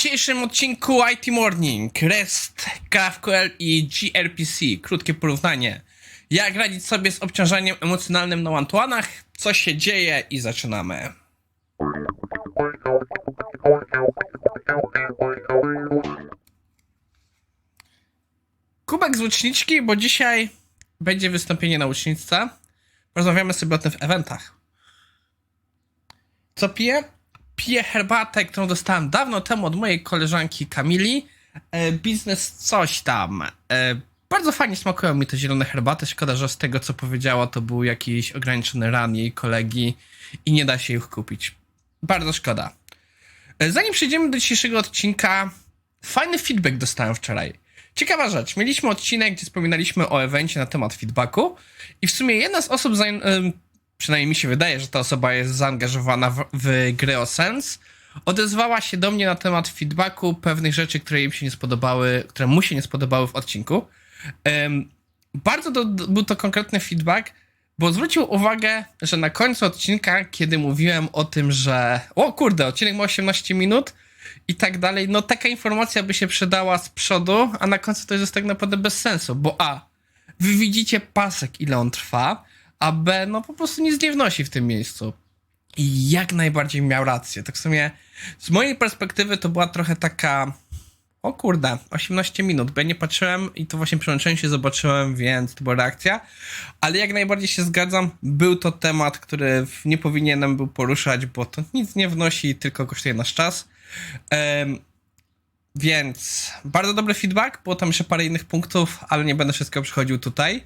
dzisiejszym odcinku IT Morning REST, GraphQL i gRPC. Krótkie porównanie. Jak radzić sobie z obciążeniem emocjonalnym na one co się dzieje i zaczynamy. Kubek z łuczniczki, bo dzisiaj będzie wystąpienie na łuczniczce. Porozmawiamy sobie o tym w eventach. Co piję? Piję herbatę, którą dostałem dawno temu od mojej koleżanki Kamili. E, biznes coś tam. E, bardzo fajnie smakują mi te zielone herbaty. Szkoda, że z tego co powiedziała to był jakiś ograniczony ran jej kolegi i nie da się ich kupić. Bardzo szkoda. E, zanim przejdziemy do dzisiejszego odcinka, fajny feedback dostałem wczoraj. Ciekawa rzecz, mieliśmy odcinek, gdzie wspominaliśmy o evencie na temat feedbacku i w sumie jedna z osób, przynajmniej mi się wydaje, że ta osoba jest zaangażowana w, w gry o sens, odezwała się do mnie na temat feedbacku pewnych rzeczy, które im się nie spodobały, które mu się nie spodobały w odcinku. Em, bardzo do, do, był to konkretny feedback, bo zwrócił uwagę, że na końcu odcinka, kiedy mówiłem o tym, że o kurde, odcinek ma 18 minut i tak dalej, no taka informacja by się przydała z przodu, a na końcu to jest tak naprawdę bez sensu, bo a, wy widzicie pasek, ile on trwa, a b, no po prostu nic nie wnosi w tym miejscu. I jak najbardziej miał rację. Tak w sumie z mojej perspektywy to była trochę taka. O kurde, 18 minut, bo ja nie patrzyłem i to właśnie przyłączyłem się, zobaczyłem, więc to była reakcja. Ale jak najbardziej się zgadzam, był to temat, który nie powinienem był poruszać, bo to nic nie wnosi, tylko kosztuje nasz czas. Em, więc bardzo dobry feedback, było tam jeszcze parę innych punktów, ale nie będę wszystkiego przychodził tutaj.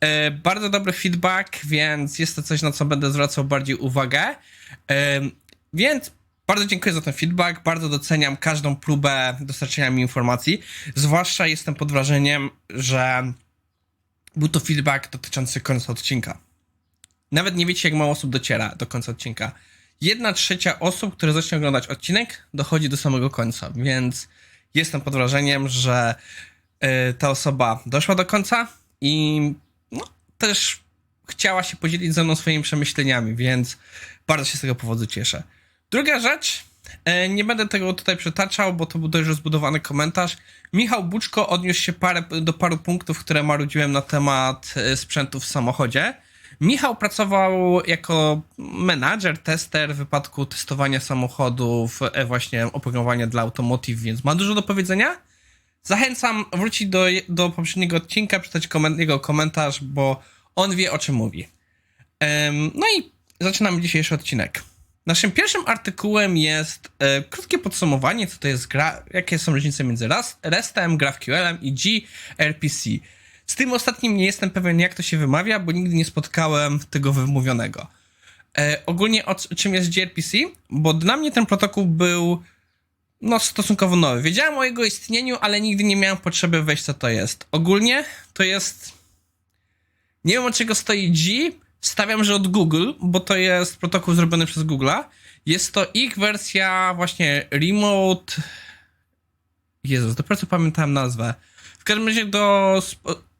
E, bardzo dobry feedback, więc jest to coś, na co będę zwracał bardziej uwagę. E, więc bardzo dziękuję za ten feedback, bardzo doceniam każdą próbę dostarczenia mi informacji. Zwłaszcza jestem pod wrażeniem, że był to feedback dotyczący końca odcinka. Nawet nie wiecie, jak mało osób dociera do końca odcinka. Jedna trzecia osób, które zacznie oglądać odcinek, dochodzi do samego końca, więc jestem pod wrażeniem, że y, ta osoba doszła do końca i no, też chciała się podzielić ze mną swoimi przemyśleniami, więc bardzo się z tego powodu cieszę. Druga rzecz, e, nie będę tego tutaj przytaczał, bo to był dość rozbudowany komentarz. Michał Buczko odniósł się parę, do paru punktów, które marudziłem na temat e, sprzętu w samochodzie. Michał pracował jako menadżer, tester w wypadku testowania samochodów, e, właśnie oprogramowania dla automotive, więc ma dużo do powiedzenia. Zachęcam wrócić do, do poprzedniego odcinka, przeczytać komen- jego komentarz, bo on wie o czym mówi. Em, no i zaczynamy dzisiejszy odcinek. Naszym pierwszym artykułem jest e, krótkie podsumowanie, co to jest gra, jakie są różnice między RESTem, GraphQL-em i gRPC. Z tym ostatnim nie jestem pewien, jak to się wymawia, bo nigdy nie spotkałem tego wymówionego. E, ogólnie o czym jest gRPC? Bo dla mnie ten protokół był no, stosunkowo nowy. Wiedziałem o jego istnieniu, ale nigdy nie miałem potrzeby wejść, co to jest. Ogólnie to jest. Nie wiem od czego stoi G. Stawiam, że od Google, bo to jest protokół zrobiony przez Google'a. Jest to ich wersja właśnie remote. Jezus, dopiero co pamiętałem nazwę. W każdym razie do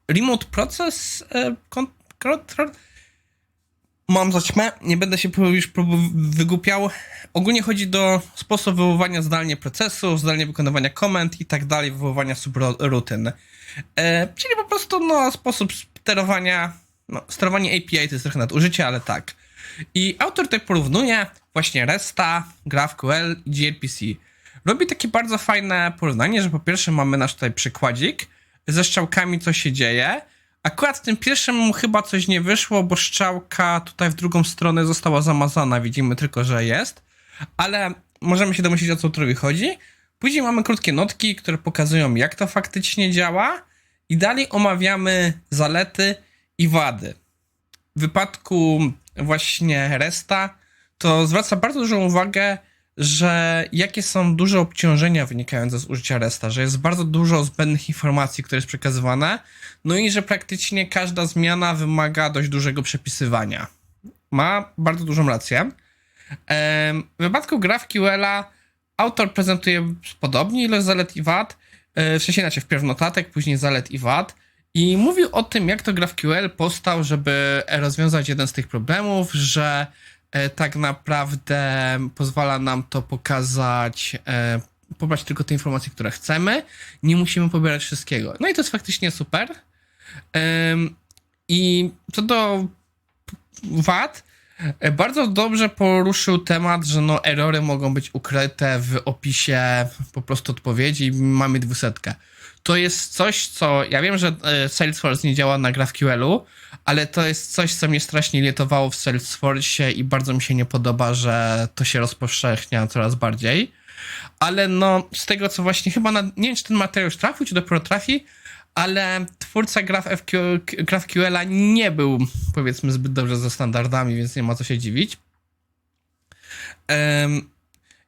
remote process e, control. Mam za ćmę, nie będę się już wygłupiał. Ogólnie chodzi do sposobu wywoływania zdalnie procesów, zdalnie wykonywania komend i tak dalej, wywoływania subrutyn. E, czyli po prostu no, sposób sterowania, no, sterowanie API to jest trochę nadużycie, ale tak. I autor tutaj porównuje właśnie RESTA, GraphQL i gRPC. Robi takie bardzo fajne porównanie, że po pierwsze mamy nasz tutaj przykładzik ze strzałkami, co się dzieje. Akurat w tym pierwszym mu chyba coś nie wyszło, bo strzałka tutaj w drugą stronę została zamazana. Widzimy tylko, że jest. Ale możemy się domyślić, o co autorowi chodzi. Później mamy krótkie notki, które pokazują, jak to faktycznie działa. I dalej omawiamy zalety i wady. W wypadku właśnie Resta to zwraca bardzo dużą uwagę, że jakie są duże obciążenia wynikające z użycia Resta, że jest bardzo dużo zbędnych informacji, które jest przekazywane, no i że praktycznie każda zmiana wymaga dość dużego przepisywania. Ma bardzo dużą rację. W wypadku GraphQL-a autor prezentuje podobnie ilość zalet i wad, e, w sensie inaczej, wpierw notatek, później zalet i wad i mówił o tym, jak to GraphQL powstał, żeby rozwiązać jeden z tych problemów, że tak naprawdę pozwala nam to pokazać e, pobrać tylko te informacje, które chcemy. Nie musimy pobierać wszystkiego. No i to jest faktycznie super. I co do wad, e, bardzo dobrze poruszył temat, że no erory mogą być ukryte w opisie po prostu odpowiedzi mamy dwusetkę. To jest coś, co ja wiem, że e, Salesforce nie działa na GraphQL-u, ale to jest coś, co mnie strasznie irytowało w Salesforce i bardzo mi się nie podoba, że to się rozpowszechnia coraz bardziej. Ale no, z tego co właśnie chyba, na, nie wiem czy ten materiał już trafił, czy dopiero trafi, ale twórca GraphQL GraphQL nie był, powiedzmy, zbyt dobrze ze standardami, więc nie ma co się dziwić. Em,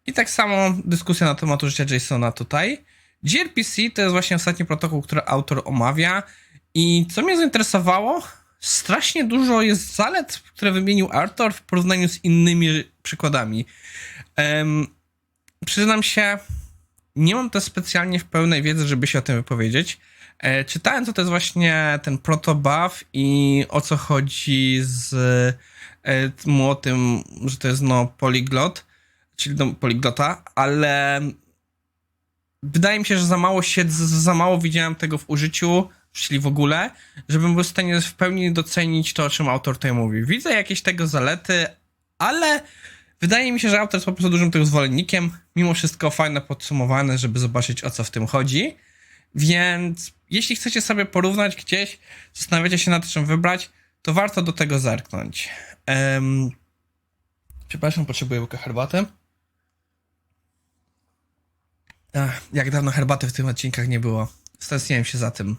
I tak samo dyskusja na temat użycia JSONa tutaj. gRPC to jest właśnie ostatni protokół, który autor omawia. I co mnie zainteresowało, strasznie dużo jest zalet, które wymienił Arthur w porównaniu z innymi przykładami. Em, przyznam się, nie mam też specjalnie w pełnej wiedzy, żeby się o tym wypowiedzieć. E, czytałem, co to jest właśnie ten protobuf i o co chodzi z e, tym, o tym, że to jest no polyglot, czyli no, poliglota, ale wydaje mi się, że za mało siedzę, za mało widziałem tego w użyciu, czyli w ogóle, żebym był w stanie w pełni docenić to, o czym autor tutaj mówi. Widzę jakieś tego zalety, ale wydaje mi się, że autor jest po prostu dużym tego zwolennikiem. Mimo wszystko fajne podsumowane, żeby zobaczyć o co w tym chodzi. Więc jeśli chcecie sobie porównać gdzieś, zastanawiacie się nad czym wybrać, to warto do tego zerknąć. Um, przepraszam, potrzebuję łyka herbaty. Ach, jak dawno herbaty w tych odcinkach nie było. Stęskniłem się za tym.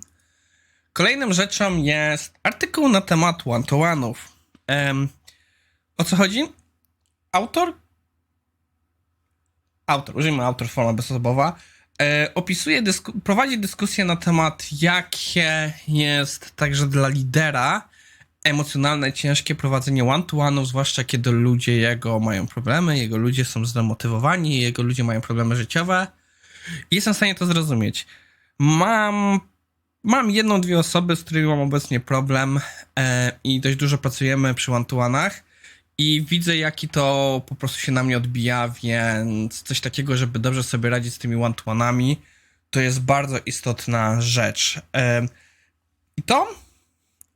Kolejną rzeczą jest artykuł na temat one-to-one'ów. Um, o co chodzi? Autor autor, użyjmy autor forma bezosobowa, e, opisuje, dysku, prowadzi dyskusję na temat, jakie jest także dla lidera emocjonalne, ciężkie prowadzenie one-to-one'ów, zwłaszcza kiedy ludzie jego mają problemy, jego ludzie są zdemotywowani, jego ludzie mają problemy życiowe. Jestem w stanie to zrozumieć. Mam, mam jedną, dwie osoby, z którymi mam obecnie problem e, i dość dużo pracujemy przy one-to-one'ach i widzę, jaki to po prostu się na mnie odbija, więc coś takiego, żeby dobrze sobie radzić z tymi one-to-one'ami, to jest bardzo istotna rzecz. Em, I to,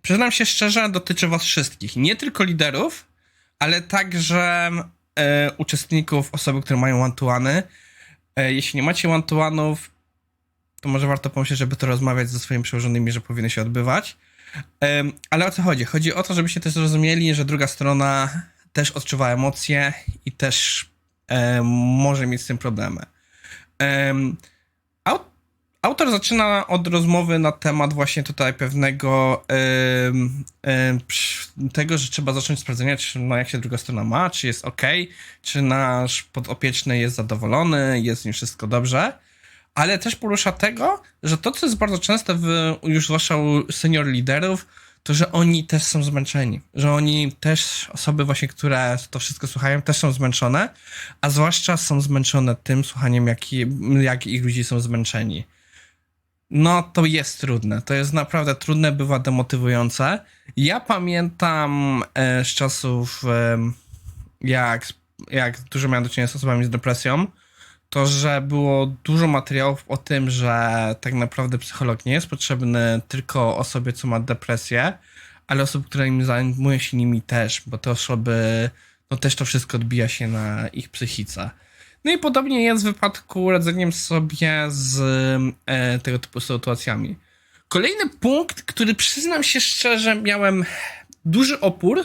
przyznam się szczerze, dotyczy was wszystkich. Nie tylko liderów, ale także e, uczestników, osoby, które mają one-to-one. E, jeśli nie macie one-to-one'ów, to może warto pomyśleć, żeby to rozmawiać ze swoimi przełożonymi, że powinny się odbywać. Ale o co chodzi? Chodzi o to, żebyście też zrozumieli, że druga strona też odczuwa emocje i też em, może mieć z tym problemy. Autor zaczyna od rozmowy na temat właśnie tutaj pewnego em, psz- tego, że trzeba zacząć sprawdzenia, czy no, jak się druga strona ma, czy jest ok, czy nasz podopieczny jest zadowolony, jest z nim wszystko dobrze ale też porusza tego, że to, co jest bardzo częste w, już zwłaszcza u senior liderów, to, że oni też są zmęczeni, że oni też, osoby właśnie, które to wszystko słuchają, też są zmęczone, a zwłaszcza są zmęczone tym słuchaniem, jak, jak ich ludzie są zmęczeni. No, to jest trudne. To jest naprawdę trudne, bywa demotywujące. Ja pamiętam e, z czasów, e, jak, jak dużo miałem do czynienia z osobami z depresją, to, że było dużo materiałów o tym, że tak naprawdę psycholog nie jest potrzebny tylko osobie, co ma depresję, ale osób, które im zajmują się nimi też, bo te osoby, no też to wszystko odbija się na ich psychice. No i podobnie jest w wypadku radzeniem sobie z e, tego typu sytuacjami. Kolejny punkt, który przyznam się szczerze, miałem duży opór.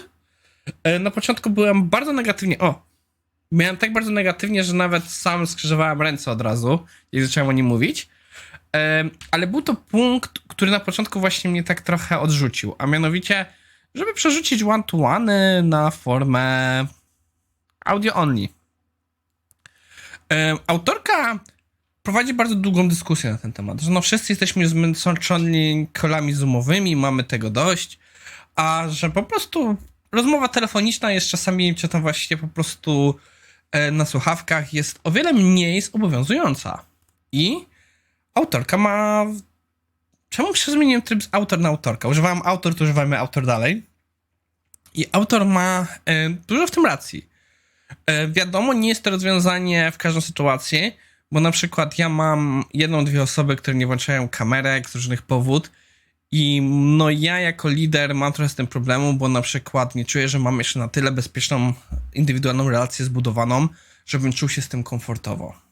E, na początku byłem bardzo negatywnie. O, miałem tak bardzo negatywnie, że nawet sam skrzyżowałem ręce od razu i zacząłem o nim mówić. Em, Ale był to punkt, który na początku właśnie mnie tak trochę odrzucił, a mianowicie, żeby przerzucić one-to-one na formę audio only. Em, Autorka prowadzi bardzo długą dyskusję na ten temat, że no wszyscy jesteśmy zmęczeni kolami zoomowymi, mamy tego dość, a że po prostu rozmowa telefoniczna jest czasami, czy tam właśnie po prostu e, na słuchawkach jest o wiele mniej zobowiązująca. I autorka ma. Czemu się zmieniłem tryb z autor na autorka? Używałem autor, to używamy autor dalej. I autor ma e, dużo w tym racji. E, wiadomo, nie jest to rozwiązanie w każdą sytuację. bo na przykład ja mam jedną, dwie osoby, które nie włączają kamerek z różnych powód i no ja jako lider mam trochę z tym problemu, bo na przykład nie czuję, że mam jeszcze na tyle bezpieczną, indywidualną relację zbudowaną, żebym czuł się z tym komfortowo.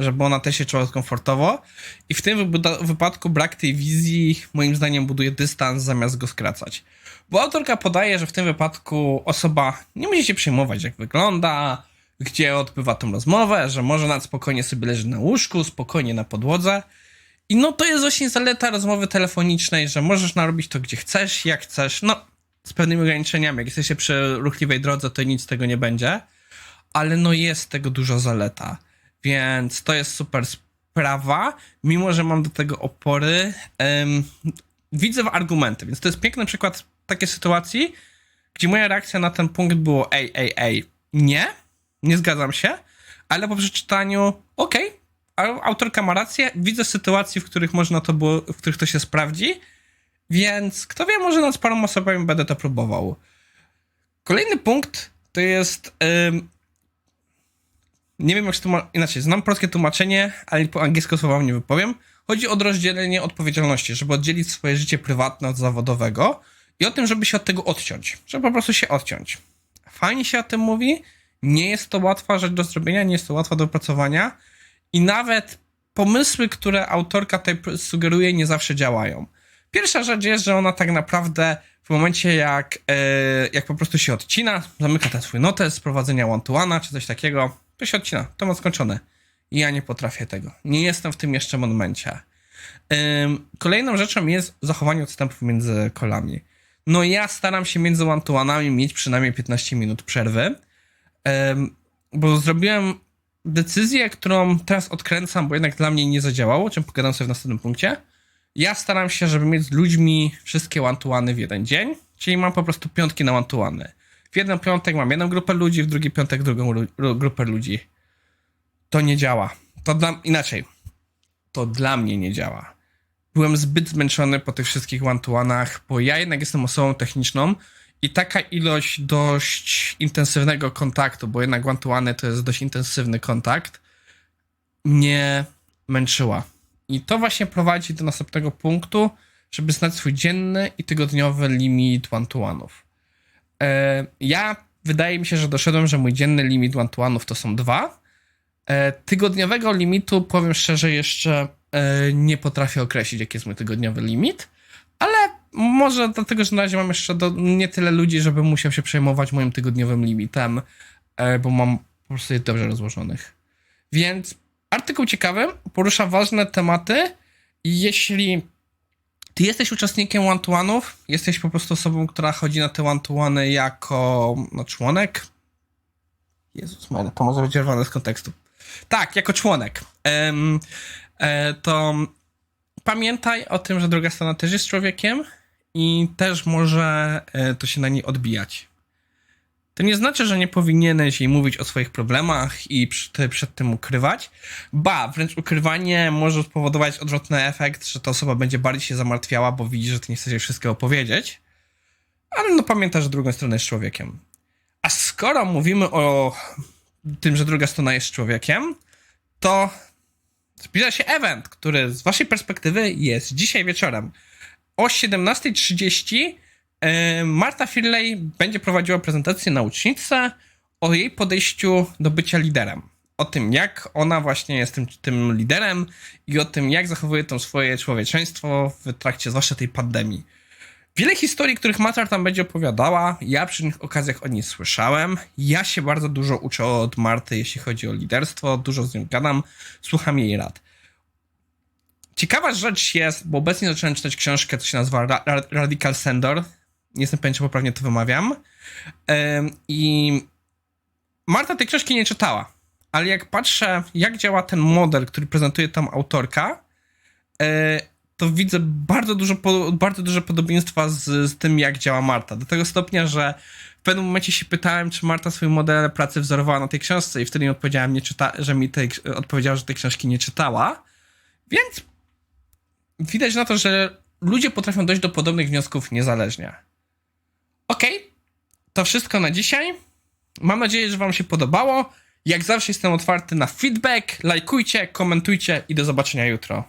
Żeby ona też się czuła komfortowo i w tym wypadku brak tej wizji moim zdaniem buduje dystans zamiast go skracać. Bo autorka podaje, że w tym wypadku osoba nie musi się przejmować jak wygląda, gdzie odbywa tą rozmowę, że może nawet spokojnie sobie leży na łóżku, spokojnie na podłodze. I no to jest właśnie zaleta rozmowy telefonicznej, że możesz narobić to gdzie chcesz, jak chcesz, no z pewnymi ograniczeniami. Jak jesteście przy ruchliwej drodze, to nic z tego nie będzie, ale no jest tego dużo zaleta. Więc to jest super sprawa, mimo że mam do tego opory. widzę argumenty, więc to jest piękny przykład takiej sytuacji, gdzie moja reakcja na ten punkt było ej, ej, ej, nie, nie zgadzam się, ale po przeczytaniu okej, au- autorka ma rację, widzę sytuacji, w których można to było, w których to się sprawdzi, więc kto wie, może nad paroma osobami będę to próbował. Kolejny punkt to jest nie wiem jak się tłumaczy, inaczej, znam polskie tłumaczenie, ale po angielsku słowa nie wypowiem. Chodzi o rozdzielenie odpowiedzialności, żeby oddzielić swoje życie prywatne od zawodowego i o tym, żeby się od tego odciąć, żeby po prostu się odciąć. Fajnie się o tym mówi, nie jest to łatwa rzecz do zrobienia, nie jest to łatwa do opracowania i nawet pomysły, które autorka tutaj sugeruje, nie zawsze działają. Pierwsza rzecz jest, że ona tak naprawdę w momencie jak, e, jak po prostu się odcina, zamyka ten swój notes prowadzenia one-to-one'a czy coś takiego, to się odcina, temat skończony. I ja nie potrafię tego. Nie jestem w tym jeszcze momencie. Kolejną rzeczą jest zachowanie odstępów między kolami. No ja staram się między one-to-one'ami mieć przynajmniej 15 minut przerwy, bo zrobiłem decyzję, którą teraz odkręcam, bo jednak dla mnie nie zadziałało, o czym pogadam sobie w następnym punkcie. Ja staram się, żeby mieć z ludźmi wszystkie one-to-one w jeden dzień, czyli mam po prostu piątki na one-to-one. W jeden piątek mam jedną grupę ludzi, w drugi piątek drugą grupę ludzi. To nie działa. To dla, inaczej. To dla mnie nie działa. Byłem zbyt zmęczony po tych wszystkich one-to-one'ach, bo ja jednak jestem osobą techniczną i taka ilość dość intensywnego kontaktu, bo jednak one-to-one to jest dość intensywny kontakt, mnie męczyła. I to właśnie prowadzi do następnego punktu, żeby znać swój dzienny i tygodniowy limit one-to-one'ów. E, Ja wydaje mi się, że doszedłem, że mój dzienny limit one-to-one'ów to są dwa. E, Tygodniowego limitu, powiem szczerze, jeszcze e, nie potrafię określić, jaki jest mój tygodniowy limit, ale może dlatego, że na razie mam jeszcze do, nie tyle ludzi, żebym musiał się przejmować moim tygodniowym limitem, bo mam po prostu je dobrze rozłożonych. Więc artykuł ciekawy, porusza ważne tematy jeśli ty jesteś uczestnikiem one-to-one'ów, jesteś po prostu osobą, która chodzi na te one-to-one jako no, członek. Jezus Maria, to może być z kontekstu. Tak, jako członek. Em, e, to pamiętaj o tym, że druga strona też jest człowiekiem i też może e, to się na niej odbijać. To nie znaczy, że nie powinieneś jej mówić o swoich problemach i przy, ty, przed tym ukrywać. Ba, wręcz ukrywanie może spowodować odwrotny efekt, że ta osoba będzie bardziej się zamartwiała, bo widzi, że ty nie chcesz jej wszystkiego powiedzieć. Ale no pamiętaj, że drugą stronę jest człowiekiem. A skoro mówimy o tym, że druga strona jest człowiekiem, to zbliża się event, który z waszej perspektywy jest dzisiaj wieczorem. O 17.30 e, Marta Firley będzie prowadziła prezentację na uczniczce o jej podejściu do bycia liderem. O tym, jak ona właśnie jest tym, tym liderem i o tym, jak zachowuje to swoje człowieczeństwo w trakcie zwłaszcza tej pandemii. Wiele historii, których Marta tam będzie opowiadała, ja przy innych okazjach o niej słyszałem. Ja się bardzo dużo uczę od Marty, jeśli chodzi o liderstwo, dużo z nią gadam, słucham jej rad. Ciekawa rzecz jest, bo obecnie zacząłem czytać książkę, co się nazywa Ra- Ra- Radical Sendor. Nie jestem pewien, czy poprawnie to wymawiam. I Marta tej książki nie czytała, ale jak patrzę, jak działa ten model, który prezentuje tam autorka, e, to widzę bardzo, dużo, bardzo duże podobieństwa z, z tym, jak działa Marta. Do tego stopnia, że w pewnym momencie się pytałem, czy Marta swój model pracy wzorowała na tej książce i wtedy mi nie czyta, że mi tej, odpowiedziała, że tej książki nie czytała. Więc widać na to, że ludzie potrafią dojść do podobnych wniosków niezależnie. Okej, to wszystko na dzisiaj. Mam nadzieję, że Wam się podobało. Jak zawsze jestem otwarty na feedback, lajkujcie, komentujcie i do zobaczenia jutro.